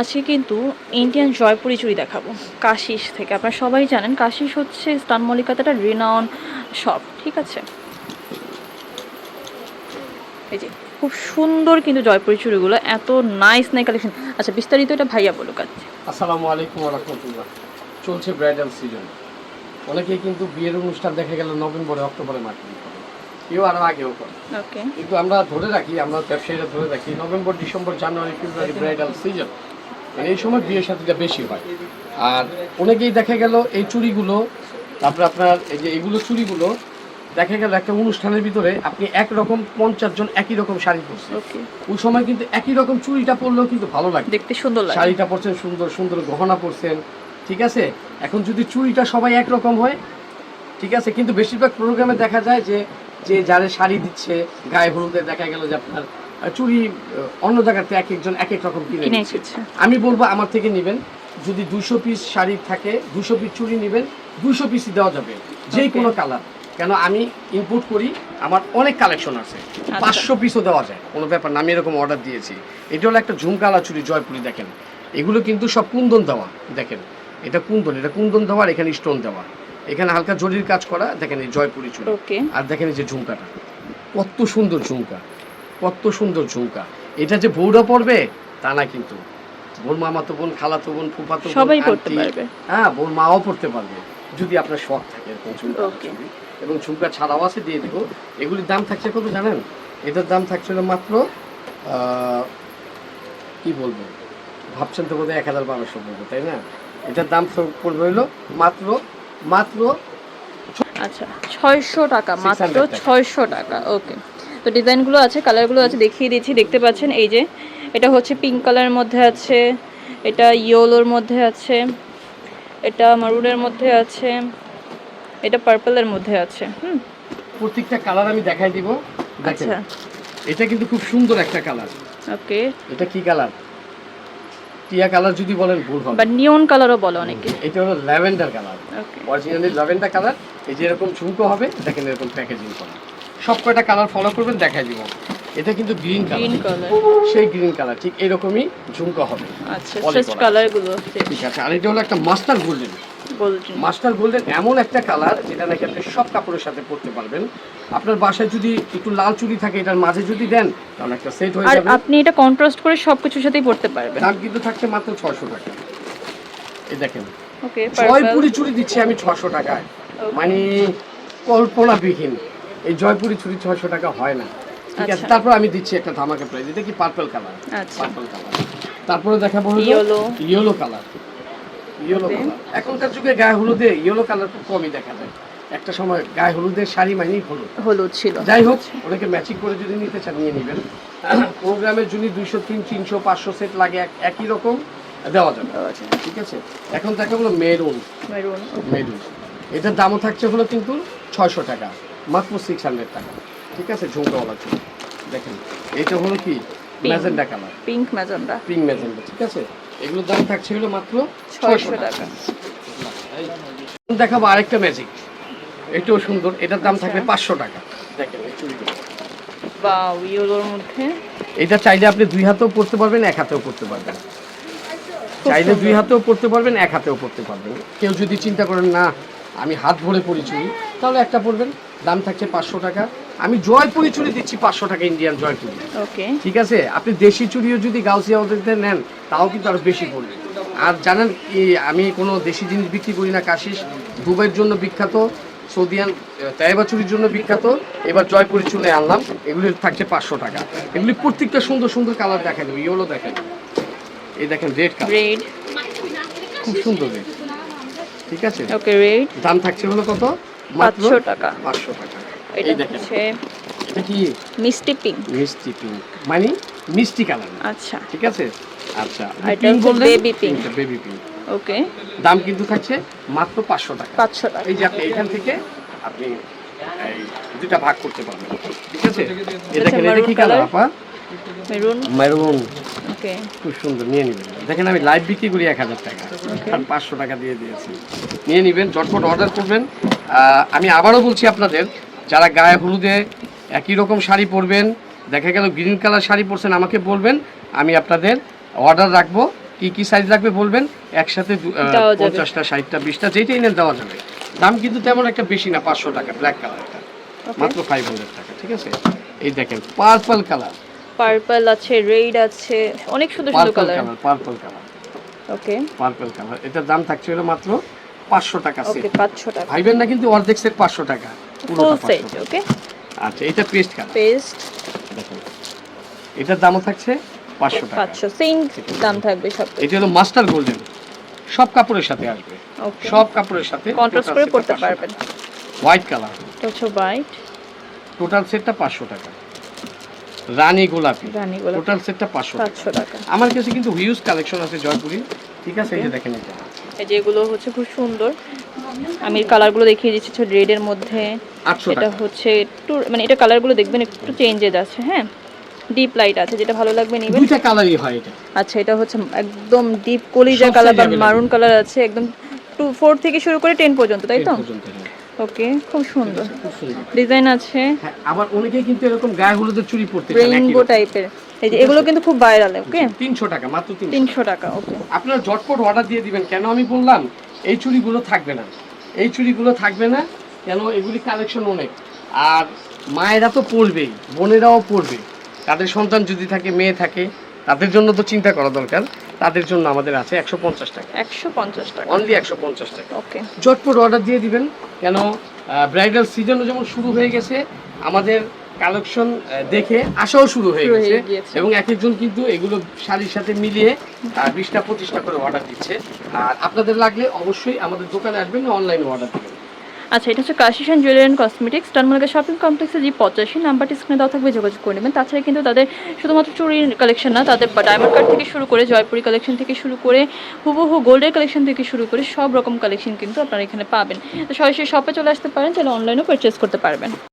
আজকে কিন্তু ইন্ডিয়ান জয়পুরি চুড়ি দেখাবো কাশিস থেকে। আপনারা সবাই জানেন কাশিস হচ্ছে স্টান মল্লিকাতে একটা রিনাউন শপ ঠিক আছে? এই যে খুব সুন্দর কিন্তু জয়পুরি চুড়িগুলো এত নাইস নাই কালেকশন আচ্ছা বিস্তারিত এটা ভাইয়া বলুক আসসালামু আলাইকুম রহমতুল্লাহ। চলছে ব্রাইডাল সিজন অনেকেই কিন্তু বিয়ের অনুষ্ঠান দেখা গেল নভেম্বরে অক্টোবরে মার্কেটিং করে। কেউ আরও আগেও করে। কিন্তু আমরা ধরে রাখি আমরা ব্যবসায়ীরা ধরে রাখি November December January February bridal season এই সময় বিয়ের সাথীটা বেশি হয়। আর অনেকেই দেখা গেল এই চুড়িগুলো তারপরে আপনার এই যে এগুলো চুড়িগুলো দেখা গেল একটা অনুষ্ঠানের ভিতরে আপনি একরকম পঞ্চাশ জন একই রকম শাড়ি পরছেন। ওই সময় কিন্তু একই রকম চুড়িটা পরলেও কিন্তু ভালো লাগে। দেখতে সুন্দর শাড়িটা পরছেন সুন্দর সুন্দর গহনা পরছেন ঠিক আছে? এখন যদি চুড়িটা সবাই একরকম হয় ঠিক আছে? কিন্তু বেশিরভাগ প্রোগ্রামে দেখা যায় যে যে যারে শাড়ি দিচ্ছে গায়ে হলুদে দেখা গেল যে আপনার আহ, অন্য জায়গাতে এক একজন এক এক রকম কিনে আমি বলব আমার থেকে নেবেন। যদি দুশো পিস শাড়ি থাকে দুশো পিস চুড়ি নেবেন দুশো পিসই দেওয়া যাবে যে কোনো কালার কেন আমি ইম্পোর্ট করি আমার অনেক কালেকশন আছে। পাঁচশো পিসও দেওয়া যায় কোনো ব্যাপার না আমি এরকম অর্ডার দিয়েছি। এটা হলো একটা ঝুমকালা চুরি জয়পুরি দেখেন। এগুলো কিন্তু সব কুন্দন দেওয়া দেখেন। এটা কুন্দন এটা কুন্দন দেওয়া আর এখানে স্টোন দেওয়া। এখানে হালকা জরির কাজ করা দেখেন এই জয়পুরি ওকে আর দেখেন এই যে ঝুমকাটা। কত সুন্দর ঝুমকা। কত সুন্দর ঝুমকা। এটা যে বউরা পড়বে তা না কিন্তু। বোন মামা তো বোন খালা তো বোন ফুফা তো সবাই পড়তে পারবে। হ্যাঁ বোন মাও পড়তে পারবে। যদি আপনার শখ থাকে এরকম ঝুমকা এবং ঝুমকা ছাড়াও আছে দিয়ে দেবো। এগুলির দাম থাকছে কত জানেন? এটার দাম থাকছিল মাত্র কি বলব? ভাবছেন তো বোধহয় এক হাজার বারোশো বলব তাই না? এটার দাম পড়বে হলো মাত্র মাত্র আচ্ছা ছয়শো টাকা মাত্র ছয়শো টাকা ওকে তো ডিজাইনগুলো আছে কালারগুলো আছে দেখিয়ে দিচ্ছি দেখতে পাচ্ছেন এই যে। এটা হচ্ছে পিঙ্ক কালারের মধ্যে আছে এটা ইয়েলোর মধ্যে আছে এটা মারুনের মধ্যে আছে এটা পার্পলের মধ্যে আছে হুম। প্রত্যেকটা কালার আমি দেখাই দিব আচ্ছা। এটা কিন্তু খুব সুন্দর একটা কালার ওকে। এটা কি কালার টিয়া কালার যদি বলেন ভুল হবে। বা নিয়ন কালারও বলে অনেকে। এটা হলো lavender colour okay. Originally lavender colour এই যে এরকম ঝুমকো হবে দেখেন এরকম প্যাকেজিং করা। সব কয়টা কালার ফলো করবেন দেখাই দিব। এটা কিন্তু গ্রিন কালার কালার সেই গ্রিন কালার ঠিক এরকমই ঝুমকা হবে। আচ্ছা জাস্ট করা। ঠিক আছে আর এটা হলো একটা mustard golden golden mustard golden এমন একটা কালার যেটা নাকি আপনি সব কাপড়ের সাথে পরতে পারবেন। আপনার বাসায় যদি একটু লাল চুড়ি থাকে এটার মাঝে যদি দেন তাহলে একটা সেট হয়ে আর যাবে। আপনি এটা কন্ট্রাস্ট করে সব কিছুর সাথেই পরতে পারবেন। দাম কিন্তু থাকছে মাত্র ছশো টাকা। এই দেখেন। ওকে জয়পুরি চুড়ি দিচ্ছি আমি ছশো টাকায়। মানে কল্পনাবিহীন। এই জয়পুরি চুড়ি ছয়শো টাকা হয় না। ঠিক আছে আচ্ছা। তারপর আমি দিচ্ছি একটা ধামাকা প্রাইস এটা কি পার্পল কালার পার্পল কালার তারপরে দেখাবো হলো. ইয়েলো কালার ইয়েলো কালার এখনকার যুগে গায়ে হলুদে ইয়েলো কালার খুব কমই দেখা যায়। একটা সময় গায়ে হলুদের শাড়ি মানেই হলুদ। হলুদ ছিল। যাই হোক ওটাকে ম্যাচিং করে যদি নিতে চান নিয়ে নেবেন। প্রোগ্রামের জন্য দুইশো তিন তিনশো পাঁচশো সেট লাগে এক- একই রকম দেওয়া যাবে। ঠিক আছে? এখন দেখা হলো মেরুন মেরুন মেরুন এটার দামও থাকছে হলো কিন্তু ছয়শো টাকা। মাত্র সিক্স হান্ড্রেড টাকা। ঠিক আছে? ঝুমকাওয়ালা চুল দেখেন এটা হলো কি? Magenta colour. Pink magenta. Pink magenta ঠিক আছে? এগুলোর দাম থাকছে হলো মাত্র ছয়শো টাকা। দেখাবো আরেকটা ম্যাজিক। এটাও সুন্দর। এটার দাম আচ্ছা। থাকবে পাঁচশো টাকা। দেখেন চুড়িগুলো। ইয়েলোর মধ্যে। এটা চাইলে আপনি দুই হাতেও পড়তে পারবেন এক হাতেও পড়তে পারবেন। চাইলে দুই হাতেও পড়তে পারবেন এক হাতেও পড়তে পারবেন। কেউ যদি চিন্তা করেন না আমি হাত ভরে পরি চুড়ি তাহলে একটা পড়বেন দাম থাকছে পাঁচশো টাকা। আমি জয়পুরি চুড়ি দিচ্ছি পাঁচশো টাকা ইন্ডিয়ান জয়পুরি ওকে। ঠিক আছে? আপনি দেশি চুড়িও যদি গাউসিয়া ওদেরতে নেন তাও কিন্তু আরও বেশি পড়বে। আর জানেন কি আমি কোনো দেশি জিনিস বিক্রি করি না কাশিস। দুবাইয়ের জন্য বিখ্যাত সৌদিয়ান তাইবা চুরির জন্য বিখ্যাত এবার জয়পুরি চুলে আনলাম এগুলি থাকছে পাঁচশো টাকা। এগুলি প্রত্যেকটা সুন্দর সুন্দর কালার দেখা যাবে ইয়েলো দেখেন এই দেখেন রেড কালার রেড খুব সুন্দর রেড ঠিক আছে? ওকে রেড দাম থাকছে হলো কত? মাত্র পাঁচশো টাকা। পাঁচশো টাকা। এটা এই হচ্ছে এটা কি? মিষ্টি পিঙ্ক মিষ্টি পিঙ্ক মানে মিষ্টি কালার আচ্ছা। ঠিক আছে? আচ্ছা। এটা baby pink। Baby pink okay দাম কিন্তু থাকছে মাত্র পাঁচশো টাকা। পাঁচশো টাকা। এই যে আপনি এখান থেকে আপনি এই দুটা ভাগ করতে পারবেন। ঠিক আছে? আচ্ছা, দেখেন এটা কি কালার আপা? Maroon maroon okay. খুব সুন্দর নিয়ে নেবেন। দেখেন আমি লাইভ বিক্রি করি এক হাজার টাকা আর পাঁচশো টাকা দিয়ে দিয়েছি। নিয়ে নেবেন চটপট অর্ডার করবেন। আমি আবারও বলছি আপনাদের যারা গায়ে হলুদে একই রকম শাড়ি পরবেন দেখা গেল গ্রিন কালার শাড়ি পরছেন আমাকে বলবেন আমি আপনাদের অর্ডার রাখব কি কি সাইজ লাগবে বলবেন একসাথে। পঞ্চাশটা ষাটটা বিশটা যেটাই নেন দেওয়া যাবে। দাম কিন্তু তেমন একটা বেশি না পাঁচশো টাকা ব্ল্যাক কালারটা মাত্র ফাইভ হান্ড্রেড টাকা ঠিক আছে? এই দেখেন পার্পল কালার পার্পল আছে রেড আছে অনেক সুন্দর সুন্দর colour purple colour okay purple colour এটার দাম থাকছে হলো মাত্র পাঁচশো টাকা ওকে সেট পাঁচশো টাকা। ভাইবেন না কিন্তু অর্ধেক সেট পাঁচশো টাকা ফুল সেট ওকে আচ্ছা এটা পেস্ট কালার পেস্ট দেখুন। এটার দামও থাকছে পাঁচশো টাকা। পাঁচশো সেম দাম থাকবে সব। এটা হলো মাস্টার গোল্ডেন সব কাপড়ের সাথে আসবে। ওকে সব কাপড়ের সাথে কন্ট্রাস্ট করে পড়তে পারবেন। হোয়াইট কালার এটা হচ্ছে হোয়াইট টোটাল সেটটা পাঁচশো টাকা। রানী গোলাপি। টোটাল সেটটা পাঁচশো পাঁচশো টাকা। আমার কাছে কিন্তু হিউজ কালেকশন আছে জয়পুরি। ঠিক আছে এই যে দেখেন এটা। এই যেগুলো হচ্ছে খুব সুন্দর। আমি কালারগুলো দেখিয়ে দিচ্ছি রেডের মধ্যে। এটা হচ্ছে একটু মানে এটা কালারগুলো দেখবেন একটু চেঞ্জেস আছে হ্যাঁ? ডিপ লাইট আছে যেটা ভালো লাগবে নিবেন। দুইটা কালারই হয় এটা। আচ্ছা এটা হচ্ছে একদম ডিপ কলিজা কালার বা মারুন কালার আছে একদম টু ফোর থেকে শুরু করে টেন পর্যন্ত তাই তো। ওকে খুব সুন্দর। ডিজাইন আছে। হ্যাঁ আবার অনেকেই কিন্তু এরকম গায়ে হলুদের চুরি পড়তে চান রেইনবো টাইপের এই যে এগুলো কিন্তু খুব ভাইরাল ওকে তিনশো টাকা মাত্র তিনশো। তিনশো টাকা ওকে আপনারা ঝটপট অর্ডার দিয়ে দিবেন। কেন আমি বললাম এই চুড়িগুলো থাকবে না। এই চুড়িগুলো থাকবে না কেন এগুলি কালেকশন অনেক। আর মায়েরা তো পড়বেই বোনেরাও পড়বে তাদের সন্তান যদি থাকে মেয়ে থাকে তাদের জন্য তো চিন্তা করা দরকার। তাদের জন্য আমাদের আছে একশো পঞ্চাশ টাকা। একশো পঞ্চাশ টাকা। অনলি একশো পঞ্চাশ টাকা। ওকে ঝটপট অর্ডার দিয়ে দিবেন কেন ব্রাইডাল সিজনও যেমন শুরু হয়ে গেছে আমাদের কালেকশন দেখে আসাও শুরু হয়ে গেছে। এবং এক একজন কিন্তু এগুলো শাড়ির সাথে মিলিয়ে বিশটা পঁচিশটা করে অর্ডার দিচ্ছে। আর আপনাদের লাগলে অবশ্যই আমাদের দোকানে আসবেন অনলাইনে অর্ডার দিবেন আচ্ছা এটা হচ্ছে কাশিশান জুয়েলারি অ্যান্ড কসমেটিক্স টানমার্গা শপিং কমপ্লেক্সে যে পঁচাশি নাম্বারটি স্ক্রিনে দেওয়া থাকবে, যোগাযোগ করে নেবেন। তাছাড়া কিন্তু তাদের শুধুমাত্র চুরির কালেকশন না, তাদের ডায়মন্ড কার্ড থেকে শুরু করে, জয়পুরি কালেকশন থেকে শুরু করে, হুবহু গোল্ডের কালেকশন থেকে শুরু করে সব রকম কালেকশন কিন্তু আপনারা এখানে পাবেন। তো সরাসরি শপে চলে আসতে পারেন তাহলে অনলাইনেও পারচেস করতে পারবেন।